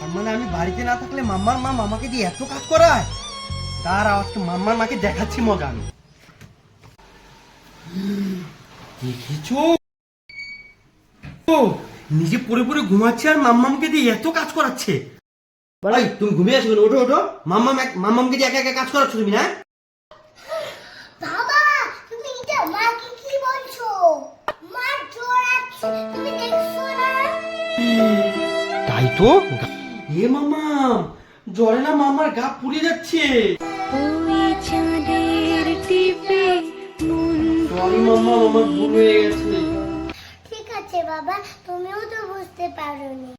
তার মানে আমি বাড়িতে না থাকলে মাম্মার মা মামাকে দিয়ে এত কাজ করায়? তার আজকে মাম্মার মাকে দেখাচ্ছি মজা আমি দেখেছ? নিজে পড়ে পড়ে ঘুমাচ্ছে আর মাম্মামকে দিয়ে এত কাজ করাচ্ছে। ভাই তুমি ঘুমিয়ে আসো কেন? ওঠো ওঠো। মাম্মাম এক- মাম্মামকে দিয়ে একা একা কাজ করাচ্ছ তুমি না? বাবা তুমি এটা মাকে কি বলছো? মা জোর আছে তুমি দেখছ না? তাই তো? এ মাম্মাম জ্বরে না মামার গা পুড়ে যাচ্ছে। ওই চাঁদের টিপে সরি মাম্মা আমার ভুল হয়ে গেছে। ঠিক আছে বাবা তুমিও তো বুঝতে পারোনি?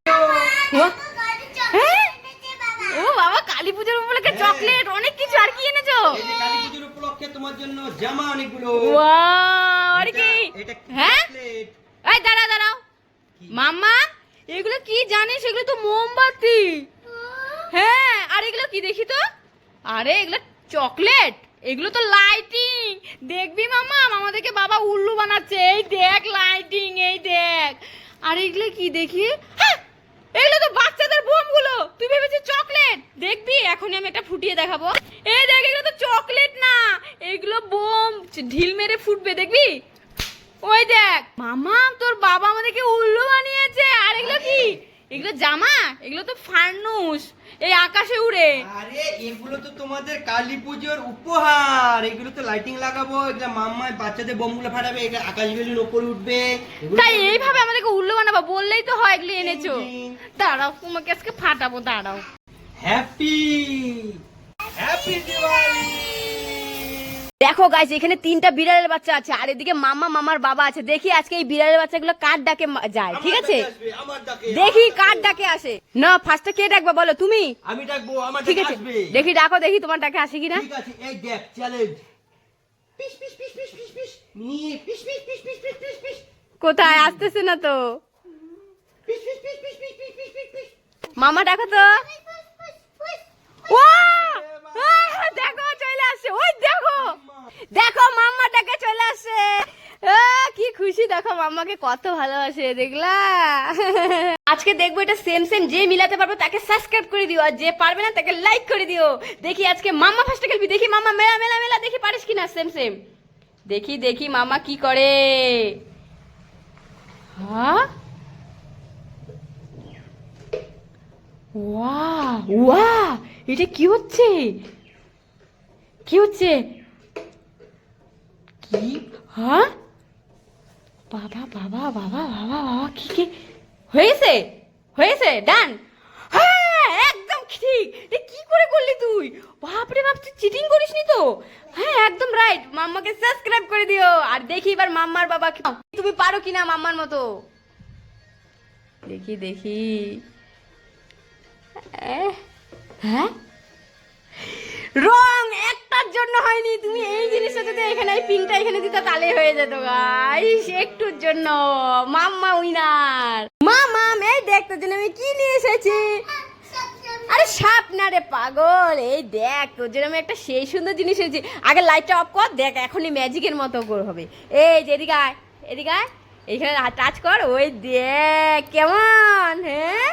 ও বাবা কালী পুজোর উপলক্ষে চকলেট অনেক কিছু আর কি এনেছো? কালী পুজোর উপলক্ষে তোমার জন্য জামা অনেকগুলো। ওয়াও আর কি? এটা- এটা কি হ্যাঁ? এই দাঁড়াও মাম্মা এগুলো কি জানিস? এগুলো তো মোমবাতি। হ্যাঁ আর এগুলো কি দেখি তো? আরে, এগুলো চকলেট। এগুলো তো লাইটিং দেখবি মামা আমাদেরকে বাবা উল্লু বানাচ্ছে। এই দেখ লাইটিং এই দেখ। আর এগুলো কি দেখি? হ্যাঁ এগুলো তো বাচ্চাদের বোমগুলো। তুই ভেবেছিস চকলেট? দেখবি, এখনই আমি একটা ফুটিয়ে দেখাবো। এই দেখ, এগুলো তো চকলেট না। এগুলো বোম। ঢিল মেরে ফুটবে, দেখবি? ওই দেখ। মামা, তোর বাবা আমাদেরকে উল্লু বানিয়েছে আর এগুলো কি? এগুলো জামা? এগুলো তো ফার্নুস এই আকাশে উড়ে। আরে এগুলো তো তোমাদের কালী পুজোর উপহার। এগুলো তো লাইটিং লাগাবো। এগুলো মাম্মা বাচ্চাদের বোমগুলো ফাটাবে। এগুলো আকাশ বেলুন ওপরে উঠবে। তাই এইভাবে আমাদেরকে উল্লু বানাবো? বললেই তো হয় এগুলো এনেছো। দাঁড়াও তোমাকে আজকে ফাটাবো দাঁড়াও। হ্যাপি হ্যাপি দিওয়ালি দেখো গাইস এখানে তিনটা বিড়ালের বাচ্চা আছে আর এদিকে মামা মামার বাবা আছে দেখি আজকে এই বিড়ালের বাচ্চাগুলো কার ডাকে যায় ঠিক আছে দেখি কার ডাকে আসে না ফার্স্টে কে ডাকবে বলো তুমি আমি ডাকবো আমার ঠিক আছে দেখি ডাকো দেখি তোমার ডাকে আসে কিনা ঠিক আছে এই দেখ challenge piece piece piece piece piece piece নিয়ে piece piece piece piece piece piece piece কোথায় আসতেছে না তো piece piece piece piece piece piece piece piece piece মামা ডাকো তো ও দেখো চলে আসছে ওই দেখো। দেখো মাম্মা চলে আহ, কি খুশি। দেখো মাম্মাকে কত ভালোবাসে দেখলা? আজকে দেখব এটা সেম সেম যে মিলাতে পারব তাকে সাবস্ক্রাইব করে দিও আর যে পারবে না তাকে লাইক করে দিও। দেখি আজকে মাম্মা ফার্স্টে খেলবি। দেখি মাম্মা মেলা মেলা মেলা। দেখি পারিস কিনা? সেম সেম দেখি দেখি মামা কি করে। হ্যাঁ? ওয়া ওয়া এটা কি হচ্ছে? কি হচ্ছে? কি? হ্যাঁ বাবা বাবা বাবা বাবা বাবা, কি কি? হয়েছে? হয়েছে? ডান। হ্যাঁ একদম ঠিক। এ, কি করে করলি তুই? বাপরে বাপ, তুই চিটিং করিসনি তো? হ্যাঁ একদম রাইট মাম্মাকে সাবস্ক্রাইব করে দিও। আর দেখি এবার মাম্মার বাবা তুমি পারো কিনা মাম্মার মতো? দেখি দেখি। হ্যাঁ? রং একটার জন্য হয়নি। তুমি এই জিনিসটা যদি এখানে এই পিঙ্কটা এখানে দিতে, তাহলে হয়ে যেত গাইস একটুর জন্য। মাম্মা উইনার মামাম এই দেখ তোর জন্য আমি কি নিয়ে এসেছি। আরে সাপ না রে পাগল। এই দেখ, তোর জন্য আমি একটা সেই সুন্দর জিনিস এনেছি। আগে লাইটটা অফ কর, দেখ, এখনই ম্যাজিকের মতো করে হবে। এই যে এদিকে আয় এদিকে আয়। এইখানে টাচ কর, ওই দেখ, কেমন হ্যাঁ?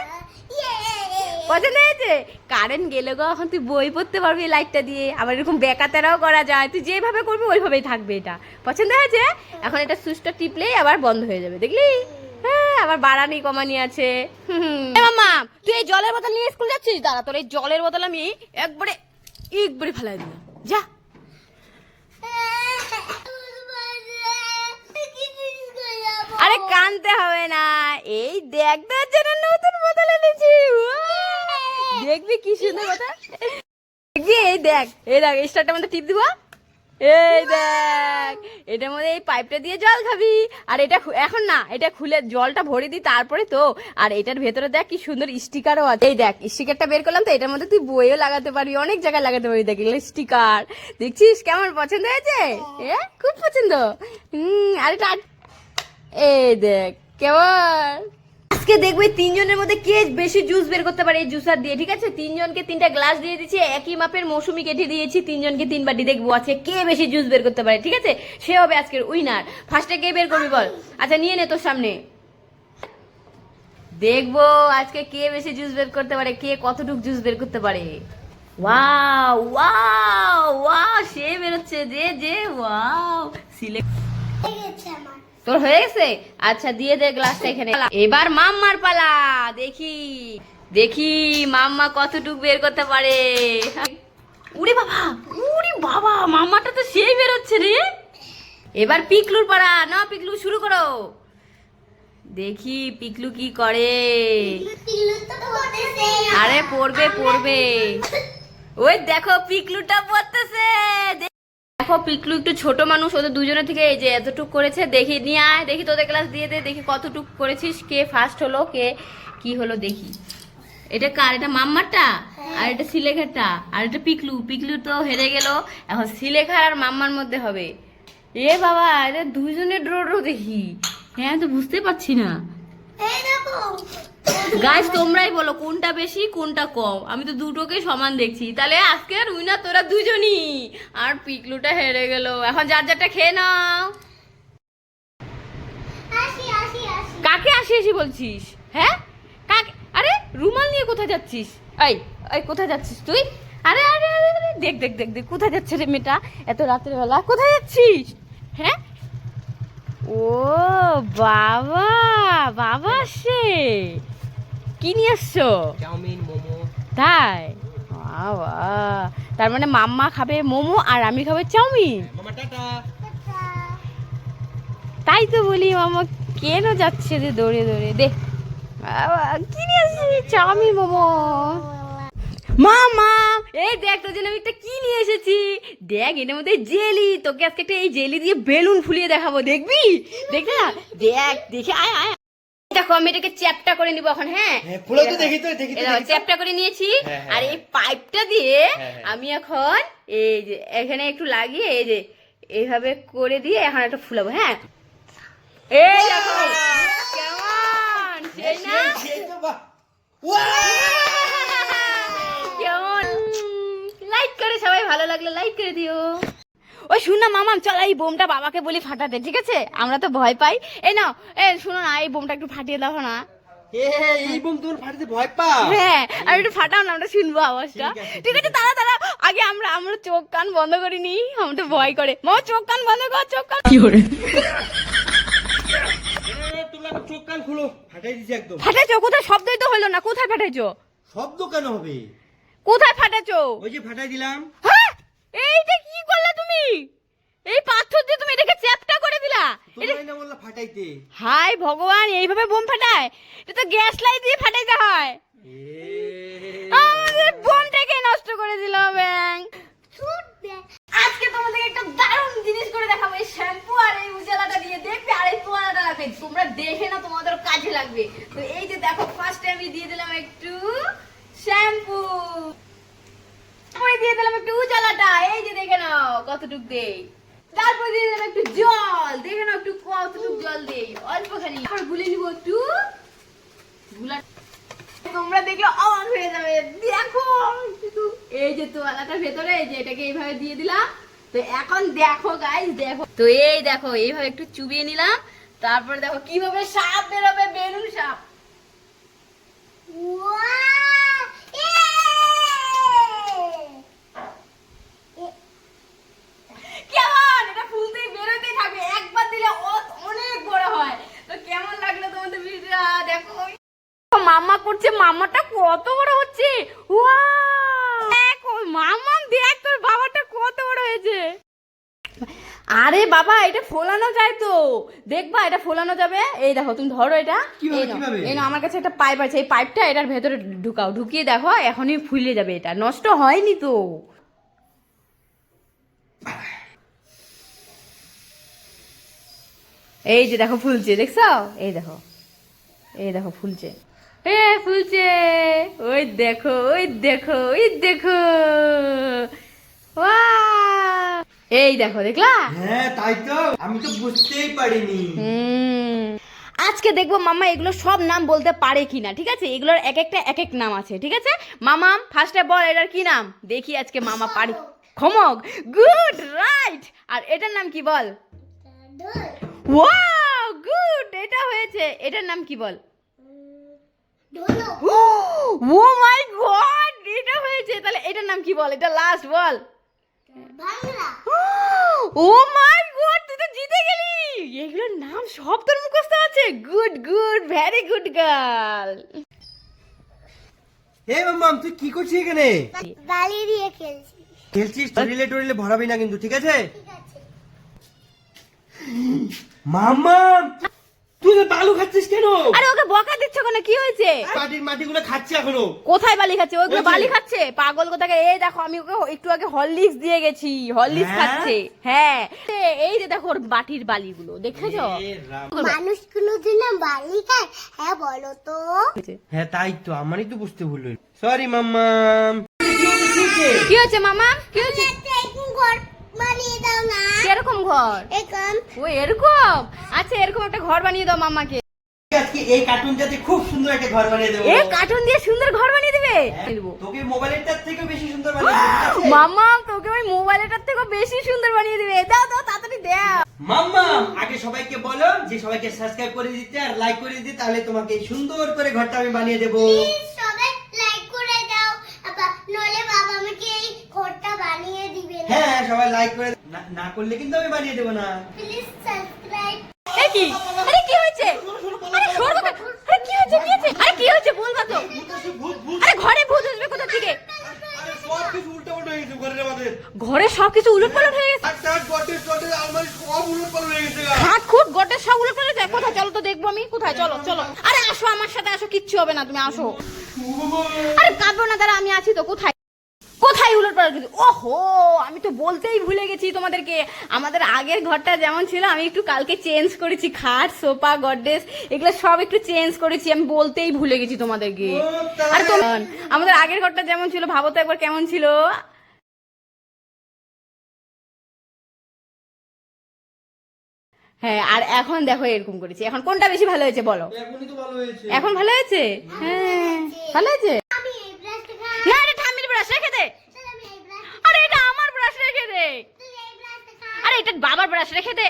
পছন্দ হয়েছে? কারেন্ট গেলে গো এখন তুই বই পড়তে পারবি লাইটটা দিয়ে। আবার এরকম বেকাতেরাও করা যায়। তুই যেভাবে করবি ওইভাবেই থাকবে এটা। পছন্দ হয়েছে? এখন এটা সুইচটা টিপলেই আবার বন্ধ হয়ে যাবে। দেখলি? হ্যাঁ আবার বাড়ানি কমানি আছে। মামা তুই এই জলের বোতল নিয়ে স্কুল যাচ্ছিস? দাঁড়া তোর এই জলের বোতল আমি একবারে একবারে ফেলাই দিলাম। যা। আরে কানতে হবে না। এই দেখ তোর জন্য নতুন বোতল এনেছি। দেখবি কি সুন্দর কথা? দেখবি এই দেখ এই দেখ স্টারটার মধ্যে টিপ দিব। এই দেখ এটার মধ্যে এই পাইপটা দিয়ে জল খাবি। আর এটা এখন না এটা খুলে জলটা ভরে দিই তারপরে তো। আর এটার ভেতরে দেখ কি সুন্দর স্টিকারও আছে। এই দেখ স্টিকারটা বের করলাম তো এটার মধ্যে তুই বইও লাগাতে পারবি অনেক জায়গায় লাগাতে পারবি। দেখ এগুলো স্টিকার দেখছিস কেমন পছন্দ হয়েছে? এ খুব পছন্দ। হুম আর এটা এই দেখ, কেমন? আজকে দেখবে তিনজনের মধ্যে কে বেশি জুস বের করতে পারে এই জুসার দিয়ে, ঠিক আছে? তিনজনকে তিনটা গ্লাস দিয়ে দিচ্ছি একই মাপের মৌসুমি কেটে দিয়েছি, তিনজনকে তিন বাটি দেখব আছে কে বেশি জুস বের করতে পারে, ঠিক আছে? সে হবে আজকের উইনার ফার্স্টে কে বের করবি বল? আচ্ছা নিয়ে নে তোর সামনে। দেখব আজকে কে বেশি জুস বের করতে পারে, কে কতটুক জুস বের করতে পারে। ওয়াও ওয়াও ওয়াও সে বেরোচ্ছে, যে যে ওয়াও সিলে গেছে আমার। তোর হয়ে গেছে? আচ্ছা দিয়ে দে গ্লাসটা এখানে। এবার মাম্মার পালা, দেখি। দেখি মাম্মা কতটুক বের করতে পারে। উরে বাবা উরে বাবা, মাম্মাটা তো সেই বেরোচ্ছে রে। এবার পিকলুর পাড়া না পিকলু, শুরু করো। দেখি পিকলু কি করে। আরে, পড়বে পড়বে। ওই দেখো, পিকলুটা পড়তেছে। দেখো, পিকলু একটু ছোট মানুষ, ওদের দুজনের থেকে এই যে এতটুক করেছে, দেখি, নিয়ে আয়, দেখি তোদের ক্লাস দিয়ে দে, দেখি কতটুক করেছিস, কে ফার্স্ট হলো, কে কি হলো, দেখি। এটা কার? এটা মাম্মারটা? আর এটা সিলেখারটা? আর এটা পিকলু? পিকলু তো হেরে গেল। এখন সিলেখার আর মাম্মার মধ্যে হবে। এ বাবা এটা দুজনের ড্র ড্র দেখি। হ্যাঁ তো বুঝতে পারছি না। গাইস তোমরাই বলো কোনটা বেশি কোনটা কম। আমি তো দুটোকে সমান দেখছি। তাহলে আজকে আজকের উইনার তোরা দুজনই। আর পিকলুটা হেরে গেল। এখন যার যারটা খেয়ে নাও। কাকে আসি আসি বলছিস? হ্যাঁ? কাকে? আরে রুমাল নিয়ে কোথায় যাচ্ছিস? এই এই কোথায় যাচ্ছিস তুই? আরে আরে আরে আরে, দেখ দেখ দেখ দেখ কোথায় যাচ্ছে রে মেয়েটা? এত রাতের বেলা। কোথায় যাচ্ছিস? হ্যাঁ? ও বাবা! বাবা সে কি নিয়ে আসছো? Chow mein momo. তাই? বাবা। তার মানে মাম্মা খাবে মোমো আর আমি খাব চাউমিন? তাই তো বলি মামা কেন যাচ্ছে রে দৌড়ে দৌড়ে? দে। কি নিয়ে আসছিস চাউমিন মোমো। মামা এই দেখ তোর জন্য আমি একটা কি নিয়ে এসেছি। দেখ এটার মধ্যে জেলি। তোকে আজকে একটা এই জেলি দিয়ে বেলুন ফুলিয়ে দেখাবো দেখবি? দেখ না? দেখ দেখে আয় আয়। দেখো আমি এটাকে চ্যাপটা করে নিবো এখন হ্যাঁ হ্যাঁ, খুলে তো দেখি তো, দেখি। চ্যাপটা করে নিয়েছি হ্যাঁ, হ্যাঁ। আর এই পাইপটা দিয়ে। আমি এখন এই যে এখানে একটু লাগিয়ে এই যে এইভাবে করে দিয়ে এখন একটা ফুলাবো হ্যাঁ এই দেখো কেমন সেই না! কেমন লাইক করে সবাই ভালো লাগলে লাইক করে দিও ওই শুন না মামাম চল এই বোমটা বাবাকে বলি ফাটাতে ঠিক আছে? আমরা তো ভয় পাই। এই নাও এ শুনো না এই বোমটা একটু ফাটিয়ে দাও না। এ, এই বোম তোমার ফাটিতে ভয় পাও? হ্যাঁ আর একটু ফাটাও না আমরা শুনব আওয়াজটা। ঠিক আছে, তারা তারা আগে আমরা আমরা চোখ কান বন্ধ করে নি ভয় করে। মামা চোখ কান বন্ধ কর চোখ কান কি করে এ, চোখ কান খুলো ফাটাই দিছি একদম। ফাটাইছো? কোথায়? শব্দই তো হলো না কোথায় ফাটাইছো? শব্দ কেন হবে? কোথায় ফাটাইছো? ওই যে ফাটাই দিলাম। হ্যাঁ এইটা কি তুমি? এই পাথর দিয়ে তুমি এটাকে চ্যাপটা করে দিলা। এটা তোমরাই না বললা ফাটাইতে। হাই ভগবান এইভাবে বোম ফাটায়? এটা তো গ্যাস লাইট দিয়ে ফাটাইতে হয়। এ, আমাদের বোমটাকে নষ্ট করে দিল ব্যাং। আজকে তোমাদের একটা দারুণ জিনিস করে দেখাবো। এই শ্যাম্পু আর এই উজালাটা দিয়ে দেখবে আর এই তোয়ালাটা লাগবে তোমরা দেখে না তোমাদের কাজে লাগবে। তো এই যে দেখো ফার্স্টে আমি দিয়ে দিলাম একটু শ্যাম্পু। তারপরে দিয়ে দিলাম একটু উজালাটা। এই যে দেখে নাও কতটুক দেই। দিয়ে দিলাম একটু জল। দেখে নাও একটু কতটুক জল দেই। অল্পখানি তারপর গুলে নিব একটু তোমরা দেখলে অবাক হয়ে যাবে। দেখো এই যে ভেতরে এই যে এটাকে এইভাবে দিয়ে দিলাম। তো এখন দেখো গাইস দেখো। তো এই দেখো, এইভাবে একটু চুবিয়ে নিলাম। তারপরে দেখো কীভাবে সাপ বেরোবে, বেলুন সাপ। ওয়াও এ কেমন এটা ফুলতেই বেরোতেই থাকবে একবার দিলে অনেক বড় হয়। তো কেমন লাগল তোমাদের ভিডিওটা দেখো। মাম্মা করছে মাম্মাটা কত বড় হচ্ছে? ওয়াও দেখ তোর বাবাটা কত বড় হয়েছে। আরে বাবা এটা ফোলানো যায় তো। দেখবা এটা ফোলানো যাবে। এই দেখো তুমি ধরো এটা। এই নাও, আমার কাছে একটা পাইপ আছে। এই পাইপটা এটার ভেতরে ঢুকাও। ঢুকিয়ে দেখো এখনই ফুলে যাবে এটা। নষ্ট হয়নি তো। এই যে দেখো ফুলছে দেখছ? এই দেখো। এই দেখো ফুলছে এ ফুলছে ওই দেখো ওই দেখো ওই দেখো! এই দেখো দেখলা? হ্যাঁ তাই তো। আমি তো বুঝতেই পারিনি। হুম। আজকে দেখব মামা এগুলো সব নাম বলতে পারে কিনা ঠিক আছে? এগুলোর এক একটা এক এক নাম আছে ঠিক আছে? মামা ফার্স্টে বল এটার কি নাম? দেখি আজকে মামা পারে। খমক গুড রাইট আর এটার নাম কি বল? ওয়াও গুড এটা হয়েছে। এটার নাম কি বল? ও মাই গড এটা হয়েছে। তাহলে এটার নাম কি বল? এটা লাস্ট বল। ও মাই গড তুই তো জিতে গেলি। এগুলোর নাম সব তোর মুখস্থ আছে। Good good very good girl হে মাম্মাম তুই কি করছিস এখানে? বালি দিয়ে খেলছি খেলছিস টরিলে টরিলে ভরাবি না কিন্তু ঠিক আছে? ঠিক আছে। মাম্মাম তুই তো বালু খাচ্ছিস কেন? আরে ওকে বকা দিচ্ছ কেন? কি হয়েছে? মাটির মাটিগুলো খাচ্ছে এখনও। কোথায় বালি খাচ্ছে? ওগুলো বালি খাচ্ছে? পাগল কোথাকে? এই দেখো আমি ওকে একটু আগে হরলিক্স দিয়ে গেছি। হরলিক্স হ্যাঁ? খাচ্ছে। হ্যাঁ। এই যে দেখো ওর বাটির বালিগুলো দেখেছ। মানুষগুলো দিন বালি খায় হ্যাঁ বলো তো। হ্যাঁ তাই তো আমারই তো বুঝতে ভুল সরি মাম্মাম। কি হয়েছে মামা কি হয়েছে? এরকম ঘর? ও এরকম? আচ্ছা এরকম একটা ঘর বানিয়ে দাও মামাকে। আজকে এই কার্টুনটাতে খুব সুন্দর একটা ঘর বানিয়ে দেবো। এ কার্টুন দিয়ে সুন্দর ঘর বানিয়ে দেবে? তোকে মোবাইলেরটার থেকে বেশি সুন্দর বানিয়ে দেবো, মামা তোকে ওই মোবাইলটার থেকে বেশি সুন্দর বানিয়ে দিবে। দাও দাও তাড়াতাড়ি দাও মাম্মা আগে সবাইকে বলো যে সবাইকে সাবস্ক্রাইব করে দিতে আর লাইক করে দিতে তাহলে তোমাকে সুন্দর করে ঘরটা আমি বানিয়ে দেবো। সবাই লাইক করে দাও। নলে বাবা আমাকে ঘরটা বানিয়ে দিবে না হ্যাঁ সবাই লাইক করে না- না করলে কিন্তু আমি বানিয়ে দেবো না। প্লিজ সাবস্ক্রাইব কি? আরে কি হয়েছে? আরে সরো আরে কি হয়েছে কি হয়েছে? আরে কি হয়েছে বলবা তো। আরে ঘরে ভূত আসবে কোথা থেকে? ঘরে সবকিছু উলট পালট হয়ে গেছে। খাট খুট গটের সব উলট পালট কোথায়? চলো তো দেখব আমি। কোথায়? চলো চলো। আরে আসো আমার সাথে আসো কিচ্ছু হবে না তুমি আসো। আরে কাঁদবো না দাঁড়া আমি আছি তো। কোথায়? কোথায় উলট পালট হয়েছে? ওহো আমি তো বলতেই ভুলে গেছি তোমাদেরকে। আমাদের আগের ঘরটা যেমন ছিল আমি একটু কালকে চেঞ্জ করেছি খাট সোফা গডরেজ এগুলো সব একটু চেঞ্জ করেছি আমি বলতেই ভুলে গেছি তোমাদেরকে। আর তোমার আমাদের আগের ঘরটা যেমন ছিল ভাবো তো একবার কেমন ছিল। হ্যাঁ আর এখন দেখো এরকম করেছি। এখন কোনটা বেশি ভালো হয়েছে বলো? এখন ভালো হয়েছে? হ্যাঁ ভালো হয়েছে আমি এই ব্রাশটা খাই না এটা ঠাম্মির ব্রাশ রেখে দে চল আমি এই ব্রাশ আরে এটা আমার ব্রাশ রেখে দে তুই এই ব্রাশটা খাই আরে এটা বাবার ব্রাশ রেখে দে।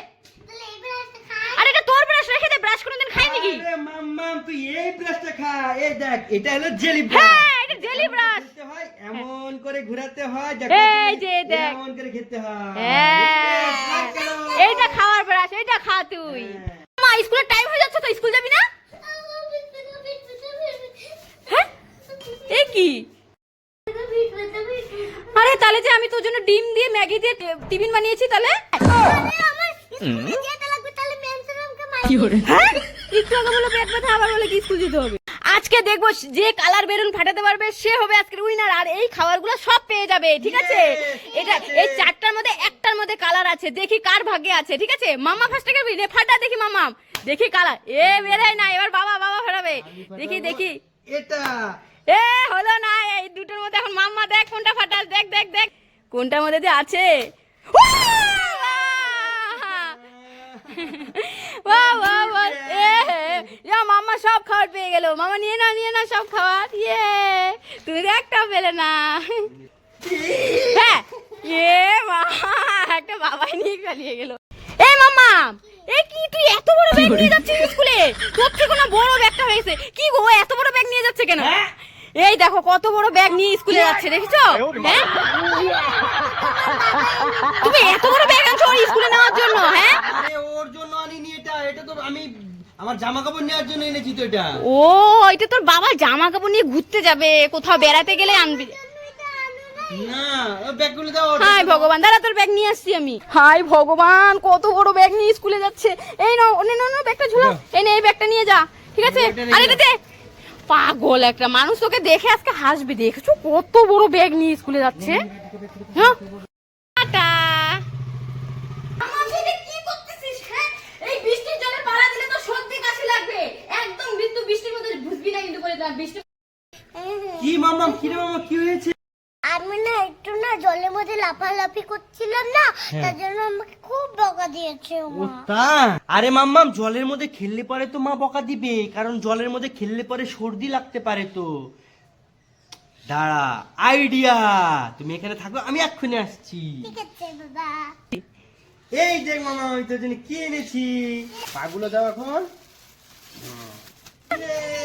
আরে এটা তোর ব্রাশ রেখে দে। ব্রাশ কোনোদিন খাই নাকি? আরে মাম্মাম তুই এই ব্রাশটা খা। এই দেখ এটা হলো জেলি হ্যাঁ এটা জেলি ব্রাশ। হয় এমন করে ঘোরাতে হয় এই যে দেখ। এমন করে খেতে হয়। হ্যাঁ? এইটা খাওয়ার ব্রাশ এইটা খা তুই। মা স্কুলের টাইম হয়ে যাচ্ছে তো স্কুল যাবি না? হ্যাঁ? এ কি? আরে তাহলে যে আমি তোর জন্য ডিম দিয়ে ম্যাগি দিয়ে টিফিন বানিয়েছি তাহলে? হ্যাঁ? একটু আগে বলে পেট ব্যথা আবার বলে কি স্কুল যেতে হবে। আজকে দেখব যে কালার বেলুন ফাটাতে পারবে সে হবে আজকের উইনার আর এই খাবারগুলো সব পেয়ে যাবে ঠিক আছে? এটা এই চারটার মধ্যে একটার মধ্যে কালার আছে দেখি কার ভাগ্যে আছে ঠিক আছে? মামা ফার্স্টে করবি নে ফাটা দেখি মামা। দেখি কালার এ বেরাই না এবার বাবা বাবা ফেরাবে। দেখি দেখি। এটা। এ হলো না এই দুটোর মধ্যে এখন মাম্মা দেখ কোনটা ফাটাস দেখ দেখ দেখ। কোনটার মধ্যে যে আছে? বাহ বাহ বাহ এ ইয়া মাম্মা সব খাবার পেয়ে গেল। মামা নিয়ে না নিয়ে না সব খাবার। ইয়ে তুমি তো একটাও পেলে না। হ্যাঁ। এ মা। একটা বাবাই নিয়ে পালিয়ে গেল। এই মাম্মা এ কি তুই এত বড় ব্যাগ নিয়ে যাচ্ছিস স্কুলে? তোর থেকে না বড় ব্যাগটা হয়েছে। কি গো এত বড় ব্যাগ নিয়ে যাচ্ছে কেন? হ্যাঁ? এই দেখো কত বড় ব্যাগ নিয়ে স্কুলে যাচ্ছে দেখেছ? হ্যাঁ? তুমি এত বড় ব্যাগ আনছো স্কুলে নেওয়ার জন্য হ্যাঁ আরে ওর জন্য আনিনি এটা এটা তো আমি আমার জামা কাপড় নেওয়ার জন্য এনেছি তো এটা। ও এটা তোর বাবা জামা কাপড় নিয়ে ঘুরতে যাবে কোথাও বেড়াতে গেলে আনবি। না ব্যাগগুলো দাও হাই ভগবান দাঁড়া তোর ব্যাগ নিয়ে আসছি আমি। হাই ভগবান কত বড় ব্যাগ নিয়ে স্কুলে যাচ্ছে। এই নাও নে নাও নাও ব্যাগটা ঝুলাও। এই নে এই ব্যাগটা নিয়ে যা ঠিক আছে? আরে যা। পাগল একটা মানুষ তোকে দেখে আজকে হাসবে দেখেছ? কত বড় ব্যাগ নিয়ে স্কুলে যাচ্ছে। হ্যাঁ টাটা কি করতেছিস হ্যাঁ এই বৃষ্টির জলে পাড়া দিলে তো সর্দি কাশি লাগবে একদম বিন্দু বৃষ্টির মধ্যে বুঝবি না কিন্তু করে দিলাম বৃষ্টি কি মাম্মাম কি রে মামা কি হয়েছে? আমি না একটু না জলের মধ্যে লাফালাফি করছিলাম না তার জন্য আমাকে খুব বকা দিয়েছে ও মা। তা আরে মাম্মাম জলের মধ্যে খেললে পরে তো মা বকা দিবে কারণ জলের মধ্যে খেললে পরে সর্দি লাগতে পারে তো। দাঁড়া আইডিয়া তুমি এখানে থাকো আমি এক্ষুনি আসছি। ঠিক আছে বাবা। এই দেখ মামা আমি তোর জন্য কি এনেছি? পাগুলো দাও এখন। Amen.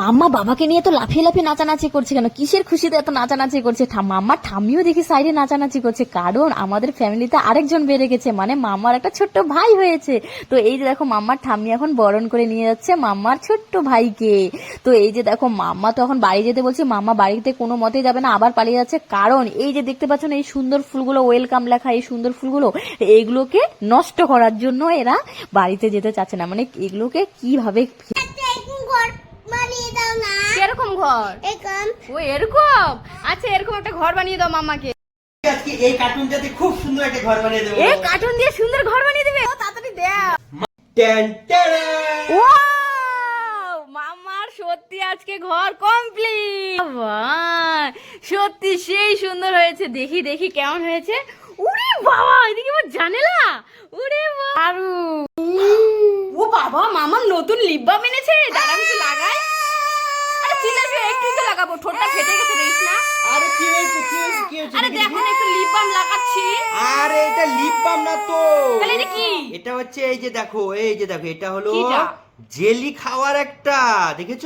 মাম্মা বাবাকে নিয়ে তো লাফিয়ে লাফিয়ে নাচানাচি করছে কেন? কিসের খুশিতে এত নাচানাচি করছে? মাম্মার ঠাম্মিও দেখি সাইডে নাচানাচি করছে। কারণ আমাদের ফ্যামিলিতে আরেকজন বেড়ে গেছে মানে মাম্মার একটা ছোট্ট ভাই হয়েছে। তো এই যে দেখো মাম্মার ঠাম্মি এখন বরণ করে নিয়ে যাচ্ছে মাম্মার ছোট্ট ভাইকে। তো এই যে দেখো মাম্মা তো এখন বাড়ি যেতে বলছে, মাম্মা বাড়িতে কোনো মতে যাবে না, আবার পালিয়ে যাচ্ছে। কারণ এই যে দেখতে পাচ্ছেন এই সুন্দর ফুলগুলো ওয়েলকাম লেখা এই সুন্দর ফুলগুলো, এইগুলোকে নষ্ট করার জন্য এরা বাড়িতে যেতে চাচ্ছে না। মানে এগুলোকে কীভাবে একটা এরকম ঘর বানিয়ে দাও না কীরকম ঘর? এরকম ও এরকম? আচ্ছা এরকম একটা ঘর বানিয়ে দাও মামাকে আজকে এই কার্টুনটাতে খুব সুন্দর একটা ঘর বানিয়ে দেবো। এই কার্টুন দিয়ে সুন্দর ঘর বানিয়ে দেবে? ও তাড়াতাড়ি দাও ট্যান। ওয়াও! মামার সত্যি আজকে ঘর কমপ্লিট সত্যি সেই সুন্দর হয়েছে। দেখি দেখি কেমন হয়েছে। উরে বাবা এদিকে আমার জানেলা? উরে বারু ও বাবা মামার নতুন লিপ বাম এনেছে? দাঁড়া লাগাই। আরে একটু তো লাগাবো ঠোঁটটা ফেটে গেছে দেখিস না? আরে কি হয়েছে কি হয়েছে কি হয়েছে আরে দেখো না একটু লিপ বাম লাগাচ্ছি। আরে এটা লিপ বাম না তো। তাহলে এটা কি? এটা হচ্ছে এই যে দেখো এই যে দেখো এটা হলো জেলি খাওয়ার একটা দেখেছ?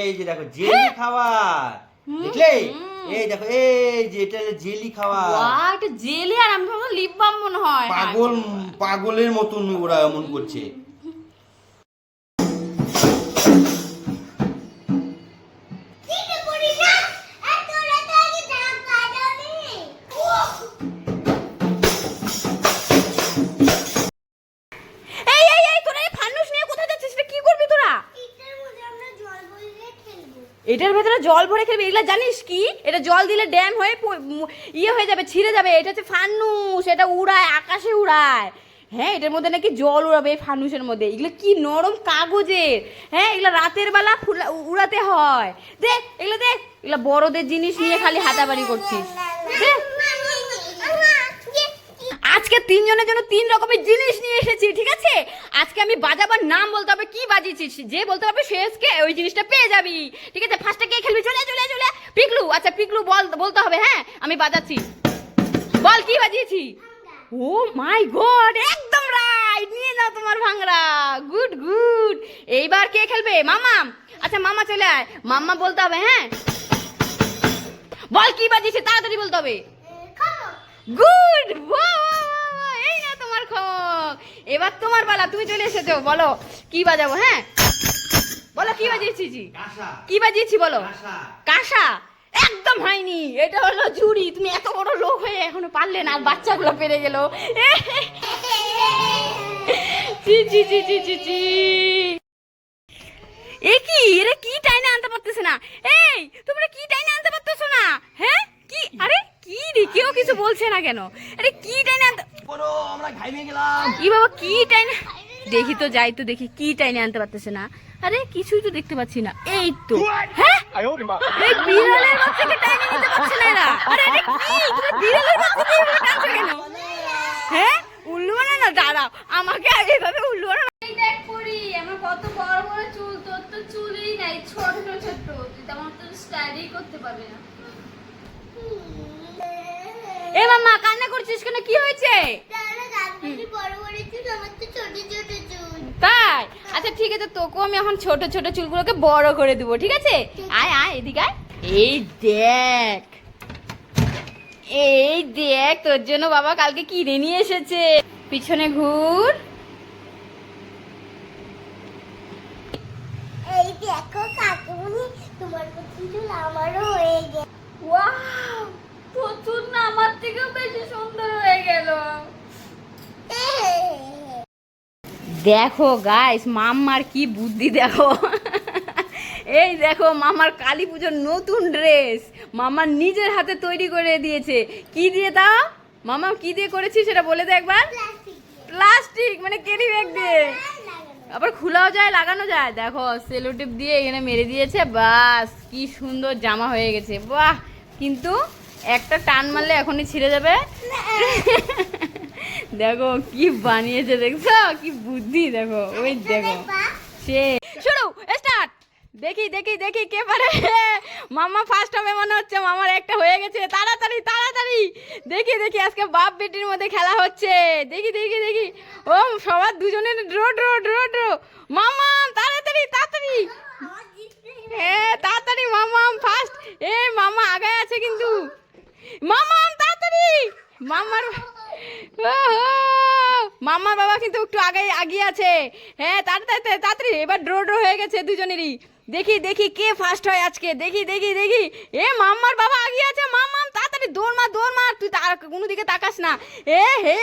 এই যে দেখো জেলি। খাওয়ার। দেখলে? এই দেখো এই যে এটা জেলি খাওয়ার। ওয়া এটা জেলে আর আমি ভাবলাম লিপ বাম মনে হয়। পাগল পাগলের মতন ওরা এমন করছে। এটার ভেতরে জল ভরে খেলবি। এগুলো জানিস কি? এটা জল দিলে ড্যাম হয়ে ইয়ে হয়ে যাবে, ছিঁড়ে যাবে। এটা হচ্ছে ফানুস, এটা উড়ায়, আকাশে উড়ায়। হ্যাঁ এটার মধ্যে নাকি জল উড়াবে এই ফানুসের মধ্যে। এগুলো কি নরম কাগজের? হ্যাঁ এগুলো রাতের বেলা ফুলা- উড়াতে হয়। দেখ এগুলো দেখ এগুলো বড়দের জিনিস নিয়ে খালি হাতাবাড়ি করছিস। দেখ আজকে তিনজনের জন্য তিন রকমের জিনিস নিয়ে এসেছি ঠিক আছে? আজকে আমি বাজাবার নাম বলতে হবে কি বাজিয়েছিস যে বলতে পারবে শেষকে ওই জিনিসটা পেয়ে যাবি ঠিক আছে? ফার্স্টে কে খেলবি? চলে চলে চলে। পিকলু আচ্ছা পিকলু বল বলতে হবে হ্যাঁ? আমি বাজাচ্ছি। বল কি বাজিয়েছি? ও মাই গড একদম রাইট নিয়ে নাও তোমার ভাঙরা গুড গুড। এইবার কে খেলবে? মামা আচ্ছা মামা চলে আয়। মাম্মা বলতে হবে হ্যাঁ? বল কি বাজিয়েছে? তাড়াতাড়ি বলতে হবে। গুড এই না এবার তোমার পালা তুমি চলে এসেছ বলো কি বাজাবো হ্যাঁ? বলো কি বাজিয়েছি কাঁসা। কি বাজিয়েছি বলো? কাঁসা। কাঁসা? একদম হয়নি। এটা হলো ঝুড়ি তুমি এত বড় লোক হয়ে এখনও পারলে না আর বাচ্চাগুলো পেরে গেল। চি চি চি চি চি চি এ কি? এরা কি টাইনে আনতে পারতেছে না? এই তোমরা কি টাইনে আনতে পারতেছো না? হ্যাঁ? কি? আরে কি রে? কেউ কিছু বলছে না কেন? আরে টাইনে আমরা ঘাইমে গেলাম। ই বাবা কি টাইনে? দেখি তো যাই তো দেখি কি টাইনে আনতে পারতেছে না। আরে কিছুই তো দেখতে পাচ্ছি না। এই তো। হ্যাঁ? এই বিড়ালের বাচ্চাকে টাইনে নিতে পারছে না এরা? আরে এটা কি? বিড়ালের বাচ্চাকে এভাবে টানছো কেন? হ্যাঁ? উল্লু না দাঁড়াও। আমাকে এভাবে উল্লু বানা এই দেখ পরি আমার কত বড় বড় চুল তোর তো চুলই নাই ছোট ছোট। তুই তো আমার তো স্টাইলই করতে পারবি না। এ মামা কান্না করছিস কেন? কি হয়েছে? তাই? আচ্ছা ঠিক আছে তোকেও আমি এখন ছোট ছোট চুলগুলোকে বড় করে দেবো ঠিক আছে? আয় আয় এদিকে আয়। এই দেখ। এই দেখ তোর জন্য বাবা কালকে কিনে নিয়ে এসেছে। পিছনে ঘুর। এই দেখো কাকুমনি তোমার চুল আমারও হয়ে গেছে। ওয়াও! তোর চুল না, আমার থেকেও বেশি সুন্দর হয়ে গেল। দেখো গাইস মাম্মার কি বুদ্ধি দেখো। এই দেখো মামার কালী পুজোর নতুন ড্রেস মামার নিজের হাতে তৈরি করে দিয়েছে। কি দিয়ে তা? মামা কি দিয়ে করেছি সেটা বলে দে একবার। প্লাস্টিক মানে কেরি ব্যাগ দিয়ে। আবার খোলাও যায়, লাগানো যায়। দেখো সেলো টেপ দিয়ে এখানে মেরে দিয়েছে। বাস, কি সুন্দর জামা হয়ে গেছে। বাহ, কিন্তু একটা টান মারলে এখনই ছিঁড়ে যাবে। দেখো, কি বানিয়েছে দেখছ? কি বুদ্ধি, দেখো, ওই দেখো। সে শুরু স্টার্ট দেখি দেখি দেখি কে পারে। মামা ফার্স্ট হবে মনে হচ্ছে মামার একটা হয়ে গেছে। তাড়াতাড়ি তাড়াতাড়ি! দেখি দেখি, আজকে বাপ বেটির মধ্যে খেলা হচ্ছে। দেখি দেখি দেখি। ও, সবার দুজনের ড্র ড্র ড্র ড্র মামা তাড়াতাড়ি তাড়াতাড়ি! হ্যাঁ তাড়াতাড়ি এ মামা আগায় আছে কিন্তু মামা তাড়াতাড়ি মামার ওহো! মামার বাবা কিন্তু একটু আগে আগিয়ে আছে। হ্যাঁ তাড়াতাড়ি তাড়াতাড়ি, এবার ড্র ড্র হয়ে গেছে দুজনেরই। দেখি দেখি কে ফার্স্ট হয় আজকে। দেখি দেখি দেখি। এ মাম্মার বাবা আগিয়ে আছে। মাম্মাম তাড়াতাড়ি দৌড় মার দৌড় মার। তুই তার কোনো দিকে তাকাস না। এ হে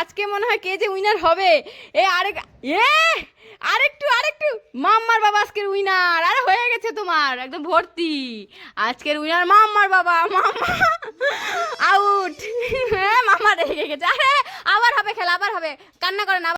আজকে মনে হয় কে যে উইনার হবে। এ আরেক এ আরেকটু আরেকটু। মাম্মার বাবা আজকের উইনার আরে হয়ে গেছে তোমার, একদম ভর্তি। আজকের উইনার মাম্মার বাবা, মাম্মা। আউট হ্যাঁ মামা রেগে গেছে। আরে, আবার হবে খেলা, আবার হবে। কান্না করে না